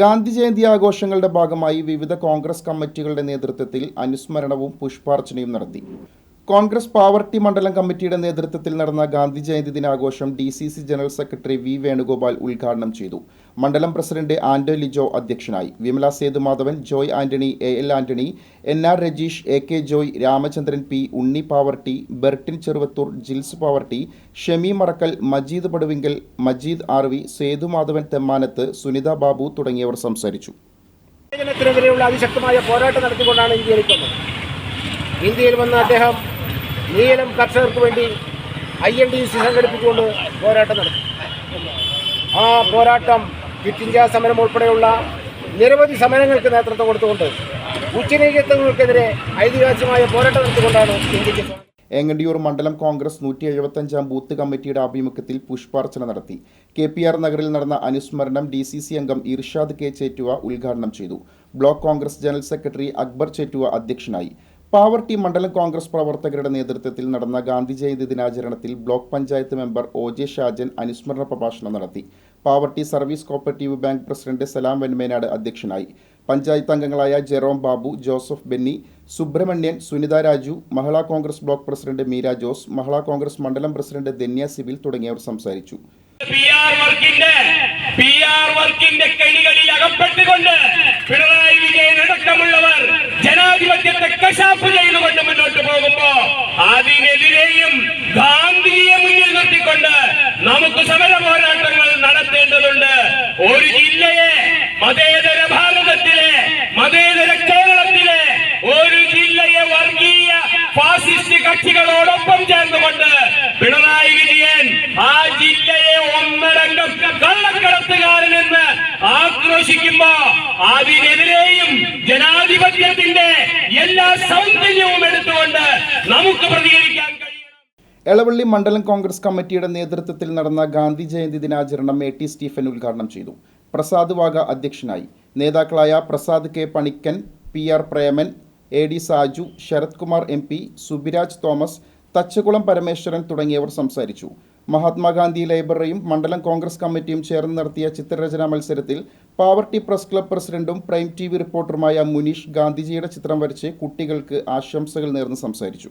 ഗാന്ധി ജയന്തി ആഘോഷങ്ങളുടെ ഭാഗമായി വിവിധ കോൺഗ്രസ് കമ്മിറ്റികളുടെ നേതൃത്വത്തിൽ അനുസ്മരണവും പുഷ്പാർച്ചനയും നടത്തി. കോൺഗ്രസ് പാവർട്ടി മണ്ഡലം കമ്മിറ്റിയുടെ നേതൃത്വത്തിൽ നടന്ന ഗാന്ധി ജയന്തി ദിനാഘോഷം D C C general secretary V Venugopal ഉദ്ഘാടനം ചെയ്തു. മണ്ഡലം പ്രസിഡന്റ് ആന്റോ ലിജോ അധ്യക്ഷനായി. Vimala Sethumadhavan Joy Antony A L Antony N R Rajeesh A K Joy Ramachandran P Unni Pavertty Bertin Cheruvathur Jils Pavertty Shemi Marakkal Majeed Paduvinkal Majeed R V Sethumadhavan Themmanath Sunitha Babu തുടങ്ങിയവർ സംസാരിച്ചു. അതിശക്തമായ പോരാട്ടം നടത്തിക്കൊണ്ടാണ് ഇന്ത്യയിലേക്ക് ഇന്ത്യയിൽ വന്ന അദ്ദേഹം നീലം കർഷകർക്ക് വേണ്ടി ഐ എൻ ഡി സി സംഘടിപ്പിച്ചുകൊണ്ട് പോരാട്ടം നടത്തി. ആ പോരാട്ടം ക്വിറ്റ് ഇന്ത്യ സമരം ഉൾപ്പെടെയുള്ള നിരവധി സമരങ്ങൾക്ക് നേതൃത്വം കൊടുത്തുകൊണ്ട് ഉച്ചനീചത്വങ്ങൾക്കെതിരെ ഐതിഹാസികമായ പോരാട്ടം നടത്തിക്കൊണ്ടാണ് ഇന്ത്യയ്ക്ക് ഏങ്ങണ്ടിയൂർ മണ്ഡലം കോൺഗ്രസ് നൂറ്റി എഴുപത്തഞ്ചാം ബൂത്ത് കമ്മിറ്റിയുടെ ആഭിമുഖ്യത്തിൽ പുഷ്പാർച്ചന നടത്തി. കെ പി ആർ നഗറിൽ നടന്ന അനുസ്മരണം ഡി സി സി അംഗം ഇർഷാദ് കെ ചേറ്റുവ ഉദ്ഘാടനം ചെയ്തു. Block Congress general secretary Akbar Chettuva അധ്യക്ഷനായി. പാവർട്ടി മണ്ഡലം കോൺഗ്രസ് പ്രവർത്തകരുടെ നേതൃത്വത്തിൽ നടന്ന Gandhi Jayanti ദിനാചരണത്തിൽ block panchayat member O J Shajan അനുസ്മരണ പ്രഭാഷണം നടത്തി. Pavaratty service cooperative bank president Salam Venmenad അധ്യക്ഷനായി. പഞ്ചായത്ത് അംഗങ്ങളായ Jerome Babu Joseph Benny Subramanian Sunitha Raju Mahila Congress block president Meera Jose Mahila Congress മണ്ഡലം പ്രസിഡന്റ് ധന്യ സിബിൽ തുടങ്ങിയവർ സംസാരിച്ചു. പി ആർ വർക്കിന്റെ പി ആർ വർക്കിന്റെ കെണികളിൽ അകപ്പെട്ടുകൊണ്ട് പിണറായി വിജയൻ അടക്കമുള്ളവർ ജനാധിപത്യത്തെ കശാപ്പ് ചെയ്തുകൊണ്ട് മുന്നോട്ട് പോകുമ്പോ അതിനെതിരെയും ഗാന്ധിയെ മുന്നിൽ നിർത്തിക്കൊണ്ട് നമുക്ക് സമര പോരാട്ടങ്ങൾ നടത്തേണ്ടതുണ്ട്. ഒരു ജില്ലയെ മതേതര ഭാരതത്തിലെ മതേതര കേരളത്തിലെ ഒരു ജില്ലയെ വർഗീയ ഫാസിസ്റ്റ് കക്ഷികളോടൊപ്പം ചേർന്നുകൊണ്ട് പിണറായി വിജയൻ ആ ജില്ലയെ ഒന്നടങ്കം കള്ളക്കടത്തുകാരനെന്ന് ആക്രോശിക്കുമ്പോ അതിനെതിരെയും ജനാധിപത്യത്തിന്റെ എല്ലാ സൗന്ദര്യവും എടുത്തുകൊണ്ട് നമുക്ക് പ്രതികരിക്കാൻ എളവള്ളി മണ്ഡലം കോൺഗ്രസ് കമ്മിറ്റിയുടെ നേതൃത്വത്തിൽ നടന്ന ഗാന്ധി ജയന്തി ദിനാചരണം എ ടി സ്റ്റീഫൻ ഉദ്ഘാടനം ചെയ്തു. പ്രസാദ് വാഗ അധ്യക്ഷനായി. നേതാക്കളായ Prasad K Panikkan P R Preman A D Saju Sarath Kumar M P Subiraj Thomas Thachakulam Parameswaran തുടങ്ങിയവർ സംസാരിച്ചു. മഹാത്മാഗാന്ധി ലൈബ്രറിയും മണ്ഡലം കോൺഗ്രസ് കമ്മിറ്റിയും ചേർന്ന് നടത്തിയ ചിത്രരചനാ മത്സരത്തിൽ പാവർട്ടി പ്രസ് ക്ലബ് പ്രസിഡന്റും പ്രൈം ടി വി റിപ്പോർട്ടറുമായ മുനീഷ് ഗാന്ധിജിയുടെ ചിത്രം വരച്ച് കുട്ടികൾക്ക് ആശംസകൾ നേർന്ന് സംസാരിച്ചു.